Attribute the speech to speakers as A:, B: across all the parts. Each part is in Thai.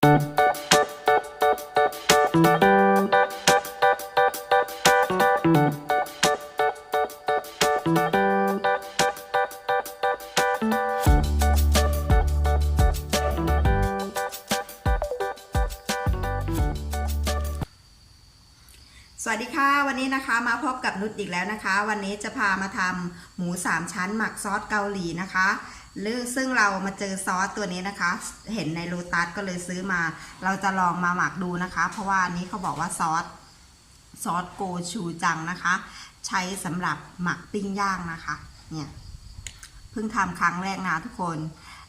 A: สวัสดีค่ะ วันนี้นะคะมาพบกับนุชอีกแล้วนะคะ วันนี้จะพามาทำหมูสามชั้นหมักซอสเกาหลีนะคะ หรือซึ่งเรามาเจอซอสตัวนี้นะคะ เห็นในโลตัสก็เลยซื้อมา เราจะลองมาหมักดูนะคะ เพราะว่านนี้เขาบอกว่าซอสซอสโกชูจังนะคะ ใช้สำหรับหมักปิ้งย่างนะคะ เนี่ยเพิ่งทำครั้งแรกนะทุกคน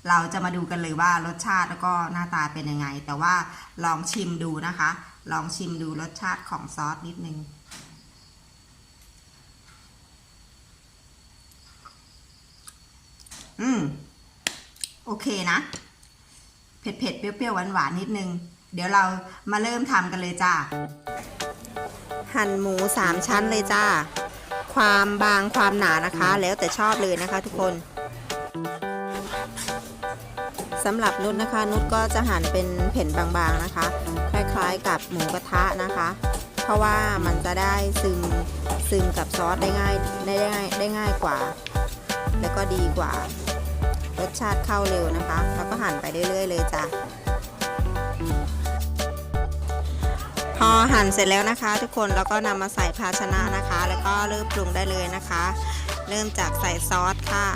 A: เราจะมาดูกันเลยว่ารสชาติแล้วก็หน้าตาเป็นยังไง แต่ว่าลองชิมดูนะคะ ลองชิมดูรสชาติของซอสนิดนึง อืม โอเคนะ เผ็ดเผ็ดๆเปรี้ยวหวานหวานนิดนึง เดี๋ยวเรามาเริ่มทำกันเลยจ้า หั่นหมูสามชั้นเลยจ้า ความบางความหนานะคะ แล้วแต่ชอบเลยนะคะทุกคนสำหรับนุชนะคะ นุชก็จะหั่นเป็นแผ่นบางๆนะคะ คล้ายๆกับหมูกระทะนะคะ เพราะว่ามันจะได้ซึมซึมกับซอสได้ง่ายได้ง่ายได้ง่ายกว่า แล้วก็ดีกว่า รสชาติเข้าเร็วนะคะ แล้วก็หั่นไปเรื่อยๆเลยจ้ะพอหั่นเสร็จแล้วนะคะ ทุกคนเราก็นำมาใส่ภาชนะนะคะ แล้วก็เริ่มปรุงได้เลยนะคะ เริ่มจากใส่ซอสค่ะ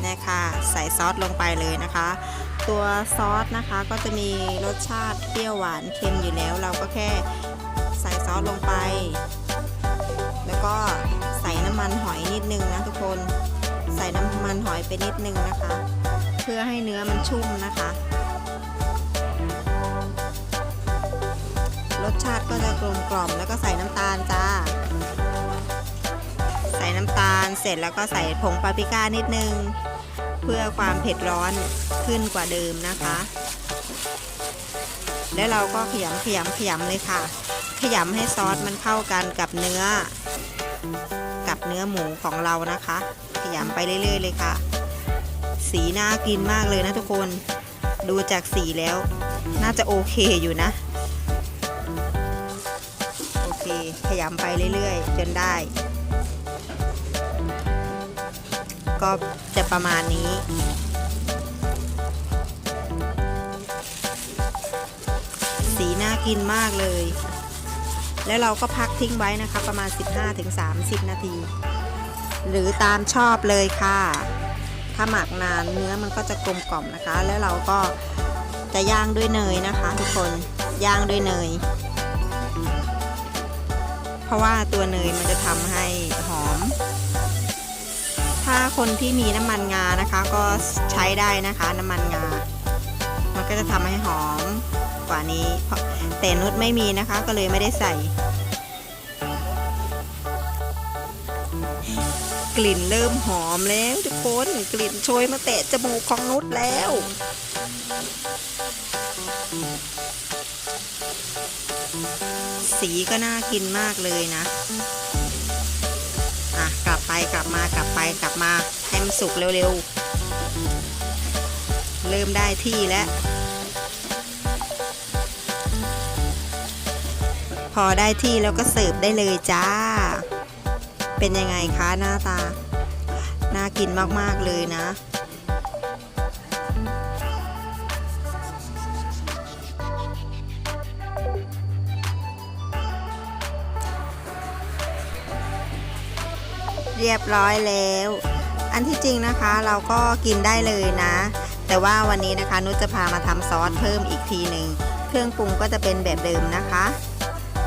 A: เนี่ยค่ะใส่ซอสลงไปเลยนะคะ ตัวซอสนะคะก็จะมีรสชาติเปรี้ยวหวานเค็มอยู่แล้ว เราก็แค่ใส่ซอสลงไป แล้วก็ใส่น้ำมันหอยนิดนึงนะทุกคน น้ำมันหอยไปนิดนึงนะคะ เพื่อให้เนื้อมันชุ่มนะคะ รสชาติก็จะกลมกล่อมแล้วก็ใส่น้ำตาลจ้า ใส่น้ำตาลเสร็จแล้วก็ใส่ผงปาปริก้านิดนึง เพื่อความเผ็ดร้อนขึ้นกว่าเดิมนะคะ แล้วเราก็ขยำขยำขยำเลยค่ะ ขยำให้ซอสมันเข้ากันกับเนื้อ กับเนื้อหมูของเรานะคะ ขยำไปเรื่อยๆเลยค่ะ สีน่ากินมากเลยนะทุกคนดูจากสีแล้ว น่าจะโอเคอยู่นะ โอเค ขยำไปเรื่อยๆ จนได้ ก็จะประมาณนี้สีน่ากินมากเลย แล้วเราก็พักทิ้งไว้นะคะประมาณ 15-30 นาที หรือตามชอบเลยค่ะ ถ้าหมักนานเนื้อมันก็จะกลมกล่อมนะคะ แล้วเราก็จะย่างด้วยเนยนะคะ ทุกคนย่างด้วยเนย เพราะว่าตัวเนยมันจะทำให้หอม ถ้าคนที่มีน้ำมันงานะคะ ก็ใช้ได้นะคะน้ำมันงา มันก็จะทำให้หอม กว่านี้ แต่นุชไม่มีนะคะก็เลยไม่ได้ใส่ กลิ่นเริ่มหอมแล้วทุกคนกลิ่นโชยมาเตะจมูกของนุชแล้วสีก็น่ากินมากเลยนะ อะ กลับไปกลับมากลับไปกลับมาให้มันสุกเร็วๆ เริ่มได้ที่แล้ว อได้ที่แล้วก็เสิร์ฟได้เลยจ้า เป็นยังไงคะหน้าตา น่ากินมากๆเลยนะเรียบร้อยแล้ว อันที่จริงนะคะเราก็กินได้เลยนะ แต่ว่าวันนี้นะคะนุชจะพามาทำซอสเพิ่มอีกทีหนึ่ง เครื่องปรุงก็จะเป็นแบบเดิมนะคะ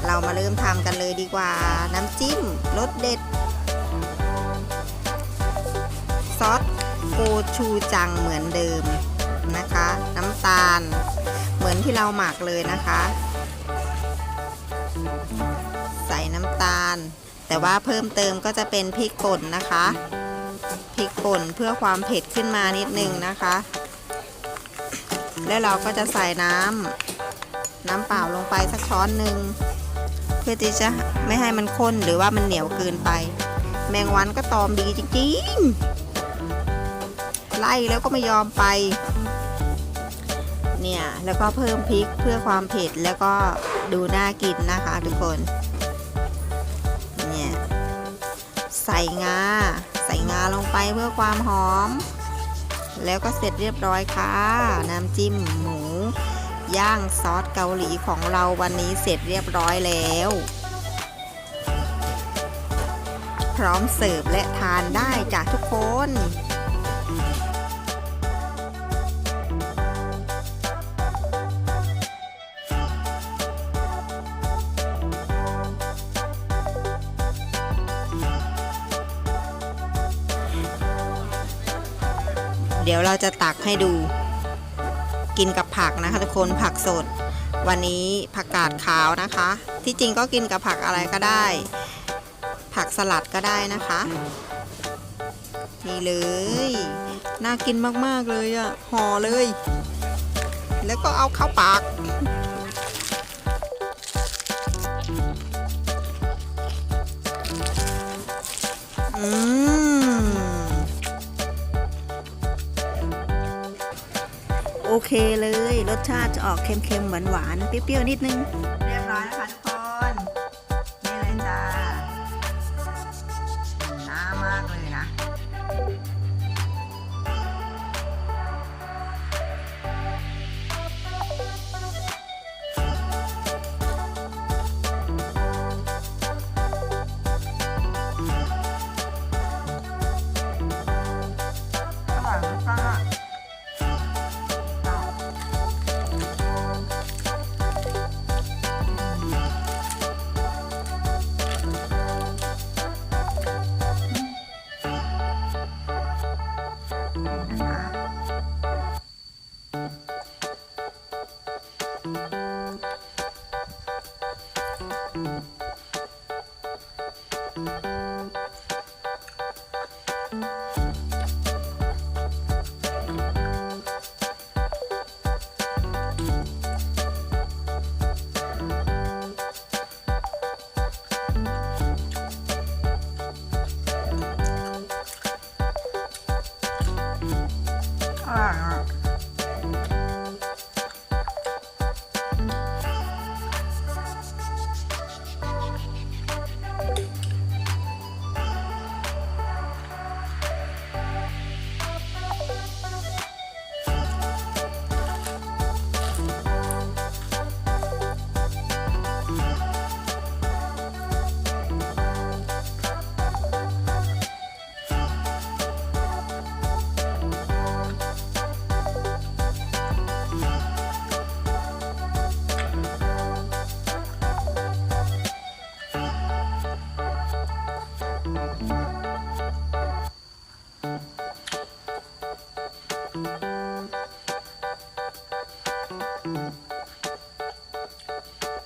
A: เรามาเริ่มทำกันเลยดีกว่า น้ำจิ้มรสเด็ด ซอสโกชูจังเหมือนเดิมนะคะ น้ำตาล เหมือนที่เราหมักเลยนะคะ ใส่น้ำตาล แต่ว่าเพิ่มเติมก็จะเป็นพริกป่นนะคะพริกป่นเพื่อความเผ็ดขึ้นมานิดนึงนะคะ แล้วเราก็จะใส่น้ำน้ำเปล่าลงไปสักช้อนหนึ่ง เพื่อที่จะไม่ให้มันข้นหรือว่ามันเหนียวเกินไป แมงวันก็ตอมดีจริงๆ ไล่แล้วก็ไม่ยอมไป เนี่ยแล้วก็เพิ่มพริกเพื่อความเผ็ดแล้วก็ดูน่ากินนะคะทุกคน เนี่ยใส่งา ใส่งาลงไปเพื่อความหอม แล้วก็เสร็จเรียบร้อยค่ะ น้ำจิ้มหมู ย่างซอสเกาหลีของเราวันนี้เสร็จเรียบร้อยแล้ว พร้อมเสิร์ฟและทานได้จ้ะทุกคนเดี๋ยวเราจะตักให้ดู กินกับผักนะคะ ทุกคนผักสด วันนี้ผักกาดขาวนะคะ ที่จริงก็กินกับผักอะไรก็ได้ ผักสลัดก็ได้นะคะ นี่เลย น่ากินมากๆเลยอะ่ะห่อเลย แล้วก็เอาเข้าปากอืม เคเลย รสชาติจะออกเค็มๆหวานๆเปรี้ยวๆนิดนึง เรียบร้อยนะคะทุกคน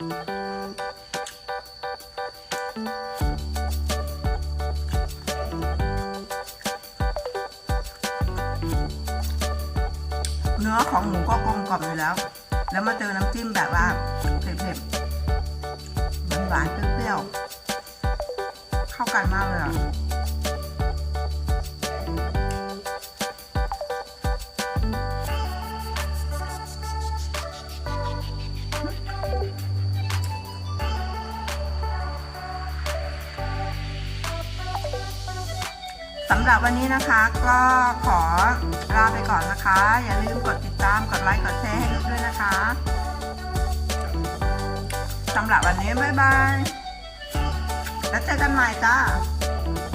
A: เนื้อของหมูก็กลมกล่อมอยู่แล้ว แล้วมาเจอน้ำจิ้มแบบว่าเผ็ดๆหวานๆเปรี้ยวๆเข้ากันมากเลยอะ สำหรับวันนี้นะคะก็ขอลาไปก่อนนะคะ อย่าลืมกดติดตามกดไลค์กดแชร์ให้ลูกด้วยนะคะสำหรับวันนี้บ๊ายบาย แล้วเจอกันใหม่จ้า